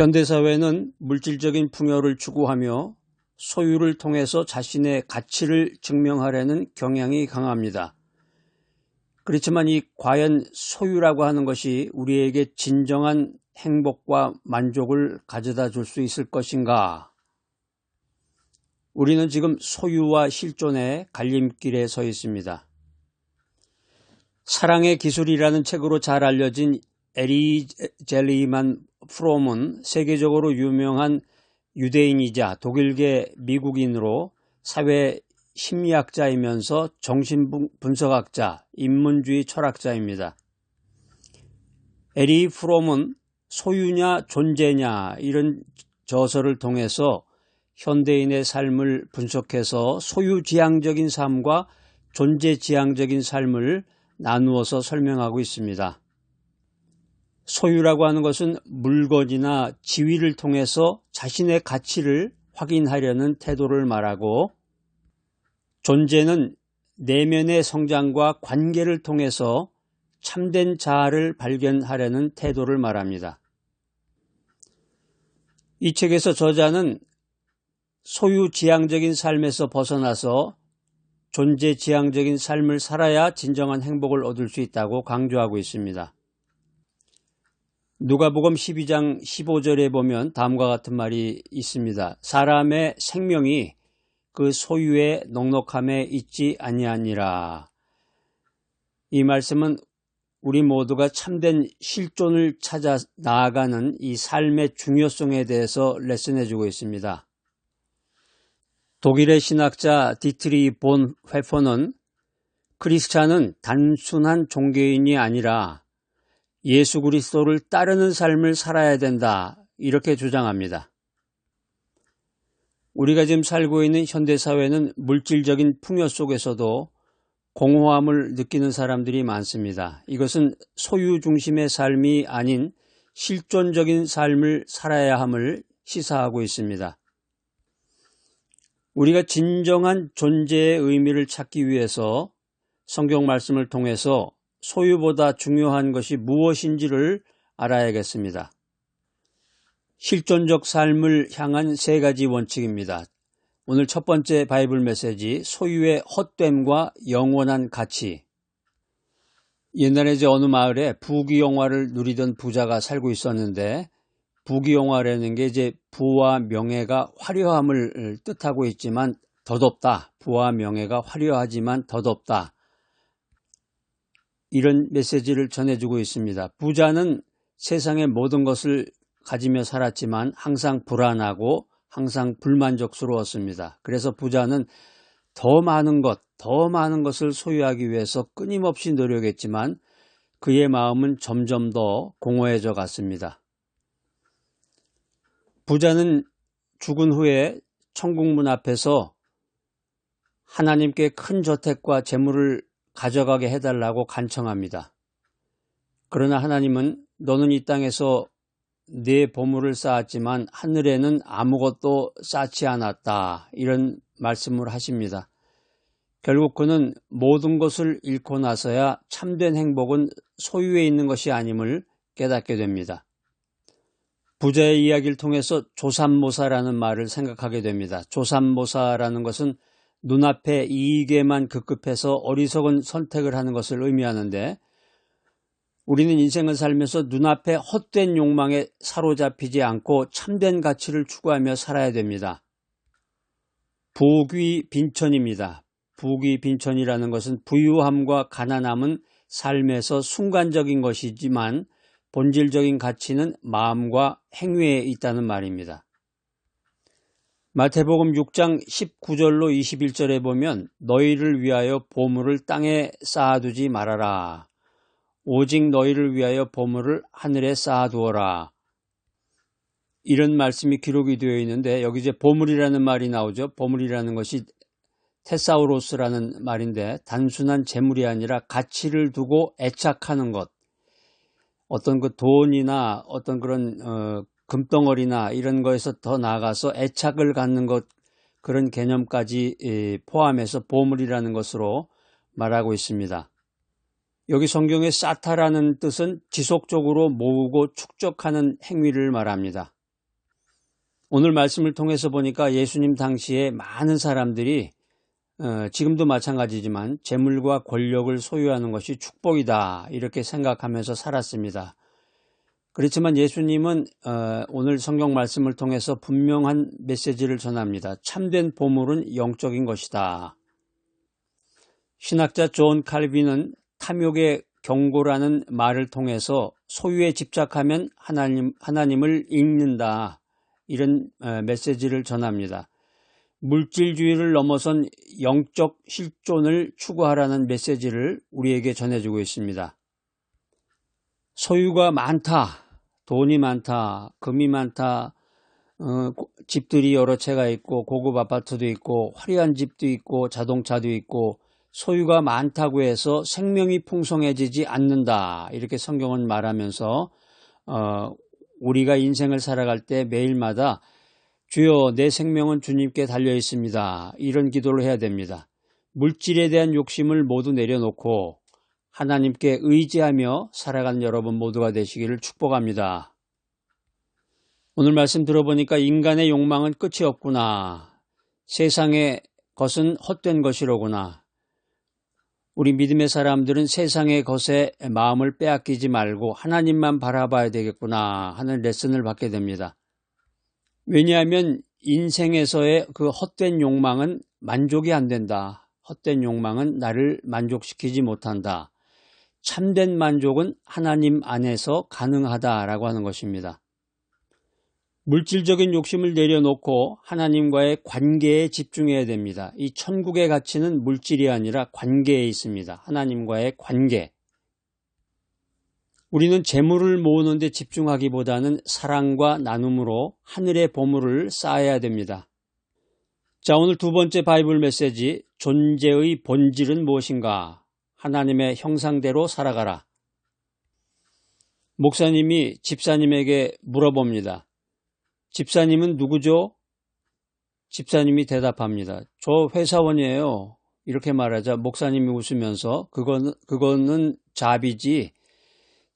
현대사회는 물질적인 풍요를 추구하며 소유를 통해서 자신의 가치를 증명하려는 경향이 강합니다. 그렇지만 이 과연 소유라고 하는 것이 우리에게 진정한 행복과 만족을 가져다 줄 수 있을 것인가? 우리는 지금 소유와 실존의 갈림길에 서 있습니다. 사랑의 기술이라는 책으로 잘 알려진 에리 젤리만 프롬은 세계적으로 유명한 유대인이자 독일계 미국인으로 사회 심리학자이면서 정신분석학자, 인문주의 철학자입니다. 에리 프롬은 소유냐 존재냐 이런 저서를 통해서 현대인의 삶을 분석해서 소유지향적인 삶과 존재지향적인 삶을 나누어서 설명하고 있습니다. 소유라고 하는 것은 물건이나 지위를 통해서 자신의 가치를 확인하려는 태도를 말하고 존재는 내면의 성장과 관계를 통해서 참된 자아를 발견하려는 태도를 말합니다. 이 책에서 저자는 소유 지향적인 삶에서 벗어나서 존재 지향적인 삶을 살아야 진정한 행복을 얻을 수 있다고 강조하고 있습니다. 누가복음 12장 15절에 보면 다음과 같은 말이 있습니다. 사람의 생명이 그 소유의 넉넉함에 있지 아니하니라. 이 말씀은 우리 모두가 참된 실존을 찾아 나아가는 이 삶의 중요성에 대해서 레슨해 주고 있습니다. 독일의 신학자 디트리 본 회퍼는 크리스찬은 단순한 종교인이 아니라 예수 그리스도를 따르는 삶을 살아야 된다. 이렇게 주장합니다. 우리가 지금 살고 있는 현대사회는 물질적인 풍요 속에서도 공허함을 느끼는 사람들이 많습니다. 이것은 소유 중심의 삶이 아닌 실존적인 삶을 살아야 함을 시사하고 있습니다. 우리가 진정한 존재의 의미를 찾기 위해서 성경 말씀을 통해서 소유보다 중요한 것이 무엇인지를 알아야겠습니다. 실존적 삶을 향한 세 가지 원칙입니다. 오늘 첫 번째 바이블 메시지 소유의 헛됨과 영원한 가치 옛날에 이제 어느 마을에 부귀영화를 누리던 부자가 살고 있었는데 부귀영화라는 게 이제 부와 명예가 화려함을 뜻하고 있지만 덧없다. 부와 명예가 화려하지만 덧없다. 이런 메시지를 전해주고 있습니다. 부자는 세상의 모든 것을 가지며 살았지만 항상 불안하고 항상 불만족스러웠습니다. 그래서 부자는 더 많은 것, 더 많은 것을 소유하기 위해서 끊임없이 노력했지만 그의 마음은 점점 더 공허해져 갔습니다. 부자는 죽은 후에 천국문 앞에서 하나님께 큰 저택과 재물을 가져가게 해달라고 간청합니다. 그러나 하나님은 너는 이 땅에서 네 보물을 쌓았지만 하늘에는 아무것도 쌓지 않았다. 이런 말씀을 하십니다. 결국 그는 모든 것을 잃고 나서야 참된 행복은 소유에 있는 것이 아님을 깨닫게 됩니다. 부자의 이야기를 통해서 조삼모사라는 말을 생각하게 됩니다. 조삼모사라는 것은 눈앞에 이익에만 급급해서 어리석은 선택을 하는 것을 의미하는데 우리는 인생을 살면서 눈앞에 헛된 욕망에 사로잡히지 않고 참된 가치를 추구하며 살아야 됩니다. 부귀 빈천입니다. 부귀 빈천이라는 것은 부유함과 가난함은 삶에서 순간적인 것이지만 본질적인 가치는 마음과 행위에 있다는 말입니다. 마태복음 6장 19절로 21절에 보면 너희를 위하여 보물을 땅에 쌓아두지 말아라. 오직 너희를 위하여 보물을 하늘에 쌓아두어라. 이런 말씀이 기록이 되어 있는데 여기 이제 보물이라는 말이 나오죠. 보물이라는 것이 테사우로스라는 말인데 단순한 재물이 아니라 가치를 두고 애착하는 것. 어떤 그 돈이나 어떤 그런 어, 금덩어리나 이런 거에서 더 나아가서 애착을 갖는 것 그런 개념까지 포함해서 보물이라는 것으로 말하고 있습니다. 여기 성경의 사타라는 뜻은 지속적으로 모으고 축적하는 행위를 말합니다. 오늘 말씀을 통해서 보니까 예수님 당시에 많은 사람들이 어, 지금도 마찬가지지만 재물과 권력을 소유하는 것이 축복이다 이렇게 생각하면서 살았습니다. 그렇지만 예수님은 어, 오늘 성경 말씀을 통해서 분명한 메시지를 전합니다. 참된 보물은 영적인 것이다. 신학자 존 칼빈은 탐욕의 경고라는 말을 통해서 소유에 집착하면 하나님, 하나님을 읽는다. 이런 어, 메시지를 전합니다. 물질주의를 넘어선 영적 실존을 추구하라는 메시지를 우리에게 전해주고 있습니다. 소유가 많다, 돈이 많다, 금이 많다, 어, 집들이 여러 채가 있고 고급 아파트도 있고 화려한 집도 있고 자동차도 있고 소유가 많다고 해서 생명이 풍성해지지 않는다. 이렇게 성경은 말하면서 어, 우리가 인생을 살아갈 때 매일마다 주여 내 생명은 주님께 달려 있습니다. 이런 기도를 해야 됩니다. 물질에 대한 욕심을 모두 내려놓고 하나님께 의지하며 살아가는 여러분 모두가 되시기를 축복합니다. 오늘 말씀 들어보니까 인간의 욕망은 끝이 없구나. 세상의 것은 헛된 것이로구나. 우리 믿음의 사람들은 세상의 것에 마음을 빼앗기지 말고 하나님만 바라봐야 되겠구나 하는 레슨을 받게 됩니다. 왜냐하면 인생에서의 그 헛된 욕망은 만족이 안 된다. 헛된 욕망은 나를 만족시키지 못한다. 참된 만족은 하나님 안에서 가능하다라고 하는 것입니다. 물질적인 욕심을 내려놓고 하나님과의 관계에 집중해야 됩니다. 이 천국의 가치는 물질이 아니라 관계에 있습니다. 하나님과의 관계. 우리는 재물을 모으는 데 집중하기보다는 사랑과 나눔으로 하늘의 보물을 쌓아야 됩니다. 자, 오늘 두 번째 바이블 메시지, 존재의 본질은 무엇인가? 하나님의 형상대로 살아가라. 목사님이 집사님에게 물어봅니다. 집사님은 누구죠? 집사님이 대답합니다. 저 회사원이에요. 이렇게 말하자 목사님이 웃으면서 그거는, 그거는 잡이지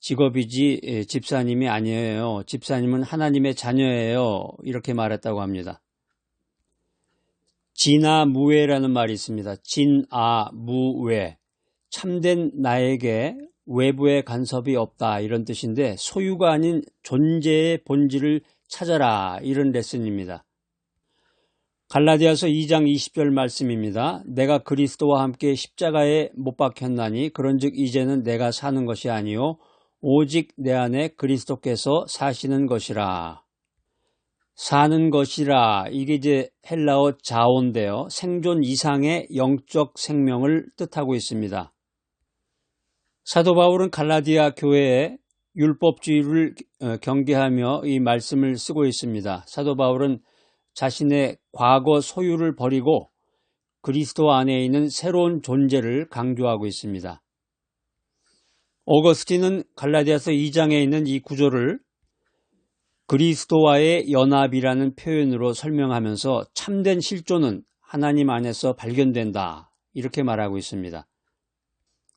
직업이지 예, 집사님이 아니에요. 집사님은 하나님의 자녀예요. 이렇게 말했다고 합니다. 진아무외라는 말이 있습니다. 진아무외. 참된 나에게 외부의 간섭이 없다 이런 뜻인데 소유가 아닌 존재의 본질을 찾아라 이런 레슨입니다. 갈라디아서 2장 20절 말씀입니다. 내가 그리스도와 함께 십자가에 못 박혔나니 그런즉 이제는 내가 사는 것이 아니요 오직 내 안에 그리스도께서 사시는 것이라. 사는 것이라 이게 이제 헬라어 자온데요. 생존 이상의 영적 생명을 뜻하고 있습니다. 사도 바울은 갈라디아 교회에 율법주의를 어, 경계하며 이 말씀을 쓰고 있습니다. 사도 바울은 자신의 과거 소유를 버리고 그리스도 안에 있는 새로운 존재를 강조하고 있습니다. 오거스틴은 갈라디아서 2장에 있는 이 구조를 그리스도와의 연합이라는 표현으로 설명하면서 참된 실존은 하나님 안에서 발견된다. 이렇게 말하고 있습니다.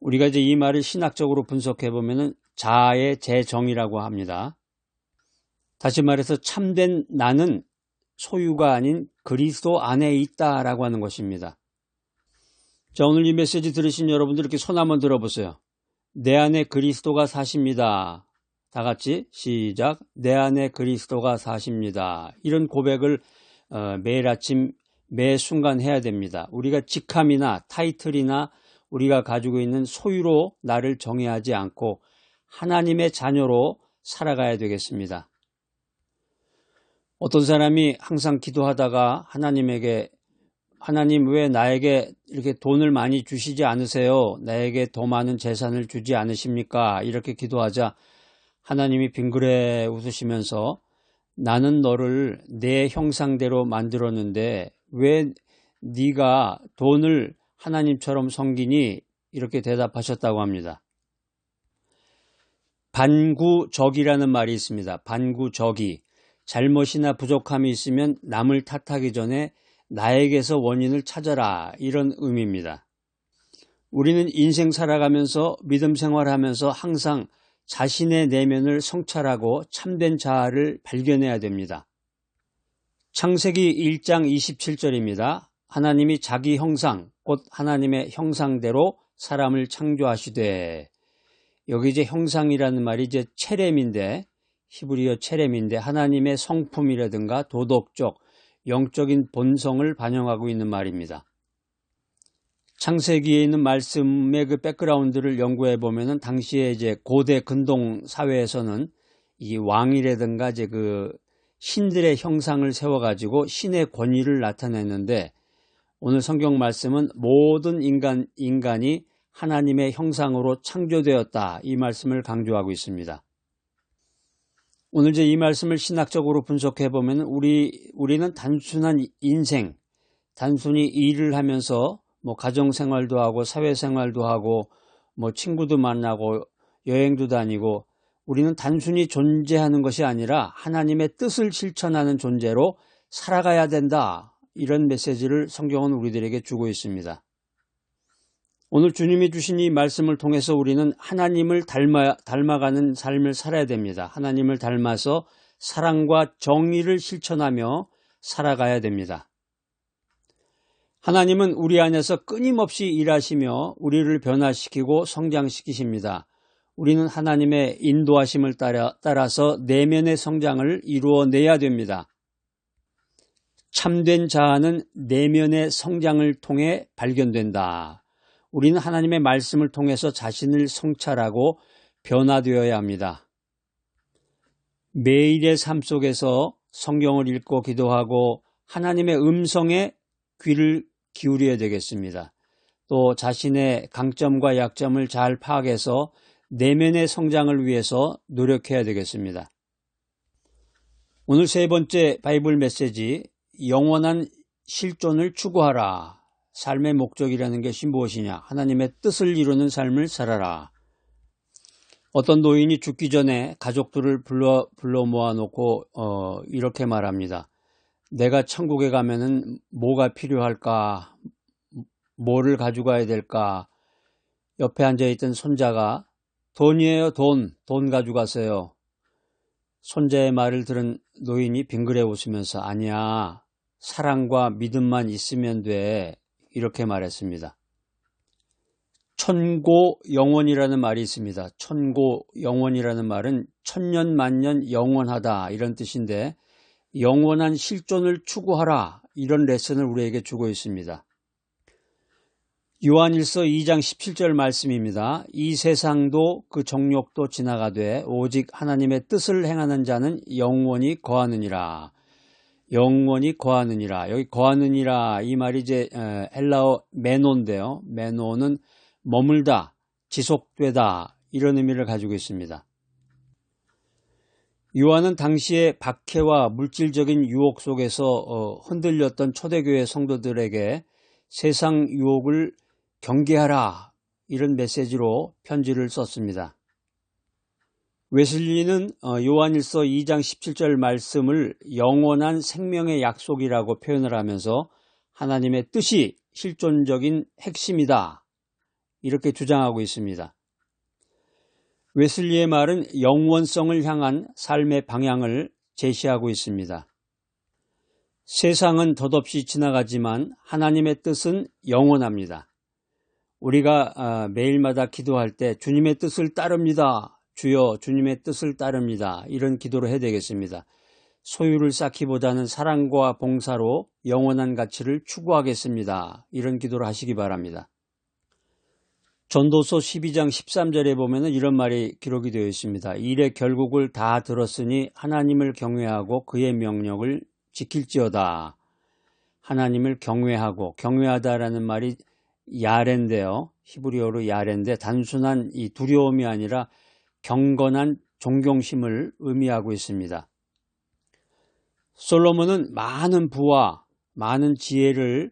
우리가 이제 이 말을 신학적으로 분석해 보면은 자아의 재정이라고 합니다. 다시 말해서 참된 나는 소유가 아닌 그리스도 안에 있다라고 하는 것입니다. 자, 오늘 이 메시지 들으신 여러분들 이렇게 손 한번 들어보세요. 내 안에 그리스도가 사십니다. 다 같이 시작. 내 안에 그리스도가 사십니다. 이런 고백을 어, 매일 아침 매 순간 해야 됩니다. 우리가 직함이나 타이틀이나 우리가 가지고 있는 소유로 나를 정의하지 않고 하나님의 자녀로 살아가야 되겠습니다. 어떤 사람이 항상 기도하다가 하나님에게 하나님 왜 나에게 이렇게 돈을 많이 주시지 않으세요? 나에게 더 많은 재산을 주지 않으십니까? 이렇게 기도하자 하나님이 빙그레 웃으시면서 나는 너를 내 형상대로 만들었는데 왜 네가 돈을 하나님처럼 섬기니 이렇게 대답하셨다고 합니다. 반구적이라는 말이 있습니다. 반구적이 잘못이나 부족함이 있으면 남을 탓하기 전에 나에게서 원인을 찾아라 이런 의미입니다. 우리는 인생 살아가면서 믿음 생활하면서 항상 자신의 내면을 성찰하고 참된 자아를 발견해야 됩니다. 창세기 1장 27절입니다. 하나님이 자기 형상, 곧 하나님의 형상대로 사람을 창조하시되 여기 이제 형상이라는 말이 이제 체렘인데 히브리어 체렘인데 하나님의 성품이라든가 도덕적, 영적인 본성을 반영하고 있는 말입니다. 창세기에 있는 말씀의 그 백그라운드를 연구해 보면은 당시에 이제 고대 근동 사회에서는 이 왕이라든가 이제 그 신들의 형상을 세워가지고 신의 권위를 나타냈는데 오늘 성경 말씀은 모든 인간, 인간이 하나님의 형상으로 창조되었다. 이 말씀을 강조하고 있습니다. 오늘 이제 이 말씀을 신학적으로 분석해 보면 우리, 우리는 단순한 인생, 단순히 일을 하면서 뭐 가정 생활도 하고 사회 생활도 하고 뭐 친구도 만나고 여행도 다니고 우리는 단순히 존재하는 것이 아니라 하나님의 뜻을 실천하는 존재로 살아가야 된다. 이런 메시지를 성경은 우리들에게 주고 있습니다. 오늘 주님이 주신 이 말씀을 통해서 우리는 하나님을 닮아, 닮아가는 삶을 살아야 됩니다. 하나님을 닮아서 사랑과 정의를 실천하며 살아가야 됩니다. 하나님은 우리 안에서 끊임없이 일하시며 우리를 변화시키고 성장시키십니다. 우리는 하나님의 인도하심을 따라, 따라서 내면의 성장을 이루어내야 됩니다. 참된 자아는 내면의 성장을 통해 발견된다. 우리는 하나님의 말씀을 통해서 자신을 성찰하고 변화되어야 합니다. 매일의 삶 속에서 성경을 읽고 기도하고 하나님의 음성에 귀를 기울여야 되겠습니다. 또 자신의 강점과 약점을 잘 파악해서 내면의 성장을 위해서 노력해야 되겠습니다. 오늘 세 번째 바이블 메시지 영원한 실존을 추구하라. 삶의 목적이라는 것이 무엇이냐? 하나님의 뜻을 이루는 삶을 살아라. 어떤 노인이 죽기 전에 가족들을 불러 불러 모아놓고 어, 이렇게 말합니다. 내가 천국에 가면은 뭐가 필요할까? 뭐를 가져가야 될까? 옆에 앉아있던 손자가 돈이에요, 돈. 돈 가져가세요. 손자의 말을 들은 노인이 빙그레 웃으면서 아니야. 사랑과 믿음만 있으면 돼. 이렇게 말했습니다. 천고 영원이라는 말이 있습니다. 천고 영원이라는 말은 천년 만년 영원하다 이런 뜻인데 영원한 실존을 추구하라 이런 레슨을 우리에게 주고 있습니다. 요한일서 2장 17절 말씀입니다. 이 세상도 그 정욕도 지나가되 오직 하나님의 뜻을 행하는 자는 영원히 거하느니라. 영원히 거하느니라. 여기 거하느니라 이 말이 이제 헬라어 메노인데요. 메노는 머물다, 지속되다 이런 의미를 가지고 있습니다. 요한은 당시에 박해와 물질적인 유혹 속에서 어, 흔들렸던 초대교회 성도들에게 세상 유혹을 경계하라 이런 메시지로 편지를 썼습니다. 웨슬리는 어, 요한일서 2장 17절 말씀을 영원한 생명의 약속이라고 표현을 하면서 하나님의 뜻이 실존적인 핵심이다. 이렇게 주장하고 있습니다. 웨슬리의 말은 영원성을 향한 삶의 방향을 제시하고 있습니다. 세상은 덧없이 지나가지만 하나님의 뜻은 영원합니다. 우리가 아, 매일마다 기도할 때 주님의 뜻을 따릅니다. 주여 주님의 뜻을 따릅니다. 이런 기도를 해야 되겠습니다. 소유를 쌓기보다는 사랑과 봉사로 영원한 가치를 추구하겠습니다. 이런 기도를 하시기 바랍니다. 전도서 12장 13절에 보면 이런 말이 기록이 되어 있습니다. 일의 결국을 다 들었으니 하나님을 경외하고 그의 명령을 지킬지어다. 하나님을 경외하고 경외하다라는 말이 야렌데요. 히브리어로 야렌데 단순한 이 두려움이 아니라 경건한 존경심을 의미하고 있습니다. 솔로몬은 많은 부와 많은 지혜를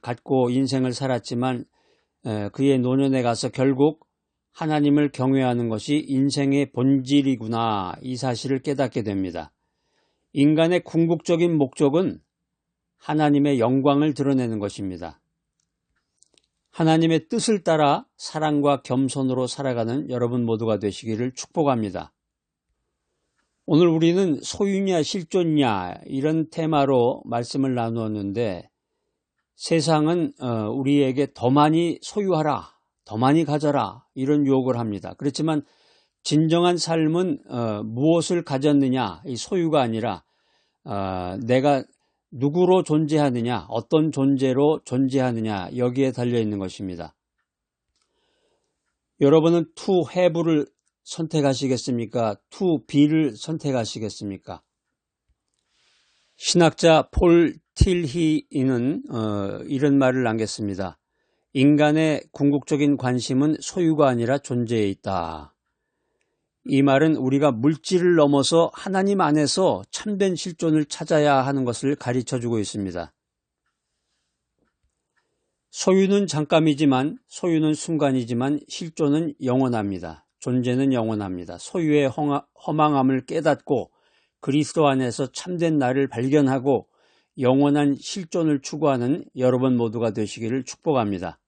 갖고 인생을 살았지만 그의 노년에 가서 결국 하나님을 경외하는 것이 인생의 본질이구나 이 사실을 깨닫게 됩니다. 인간의 궁극적인 목적은 하나님의 영광을 드러내는 것입니다. 하나님의 뜻을 따라 사랑과 겸손으로 살아가는 여러분 모두가 되시기를 축복합니다. 오늘 우리는 소유냐 실존냐 이런 테마로 말씀을 나누었는데 세상은 어, 우리에게 더 많이 소유하라, 더 많이 가져라 이런 유혹을 합니다. 그렇지만 진정한 삶은 어, 무엇을 가졌느냐 이 소유가 아니라 어, 내가 누구로 존재하느냐 어떤 존재로 존재하느냐 여기에 달려 있는 것입니다. 여러분은 투 해부를 선택하시겠습니까? 투 비를 선택하시겠습니까? 신학자 폴 틸히는 어, 이런 말을 남겼습니다. 인간의 궁극적인 관심은 소유가 아니라 존재에 있다. 이 말은 우리가 물질을 넘어서 하나님 안에서 참된 실존을 찾아야 하는 것을 가르쳐 주고 있습니다. 소유는 잠깐이지만 소유는 순간이지만 실존은 영원합니다. 존재는 영원합니다. 소유의 허망함을 깨닫고 그리스도 안에서 참된 나를 발견하고 영원한 실존을 추구하는 여러분 모두가 되시기를 축복합니다.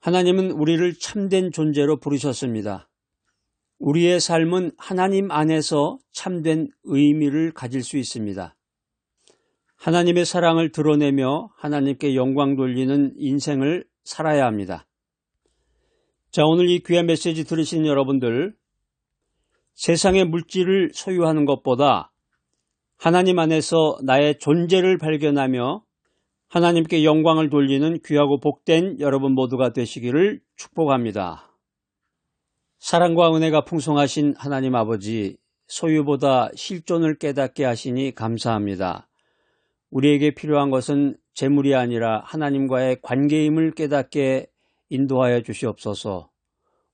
하나님은 우리를 참된 존재로 부르셨습니다. 우리의 삶은 하나님 안에서 참된 의미를 가질 수 있습니다. 하나님의 사랑을 드러내며 하나님께 영광 돌리는 인생을 살아야 합니다. 자, 오늘 이 귀한 메시지 들으신 여러분들, 세상의 물질을 소유하는 것보다 하나님 안에서 나의 존재를 발견하며 하나님께 영광을 돌리는 귀하고 복된 여러분 모두가 되시기를 축복합니다. 사랑과 은혜가 풍성하신 하나님 아버지, 소유보다 실존을 깨닫게 하시니 감사합니다. 우리에게 필요한 것은 재물이 아니라 하나님과의 관계임을 깨닫게 인도하여 주시옵소서.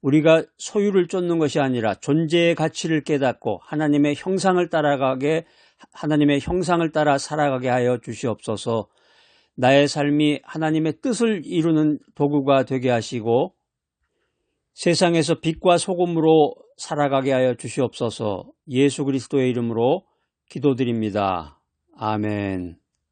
우리가 소유를 쫓는 것이 아니라 존재의 가치를 깨닫고 하나님의 형상을 따라가게 하나님의 형상을 따라 살아가게 하여 주시옵소서. 나의 삶이 하나님의 뜻을 이루는 도구가 되게 하시고 세상에서 빛과 소금으로 살아가게 하여 주시옵소서. 예수 그리스도의 이름으로 기도드립니다. 아멘.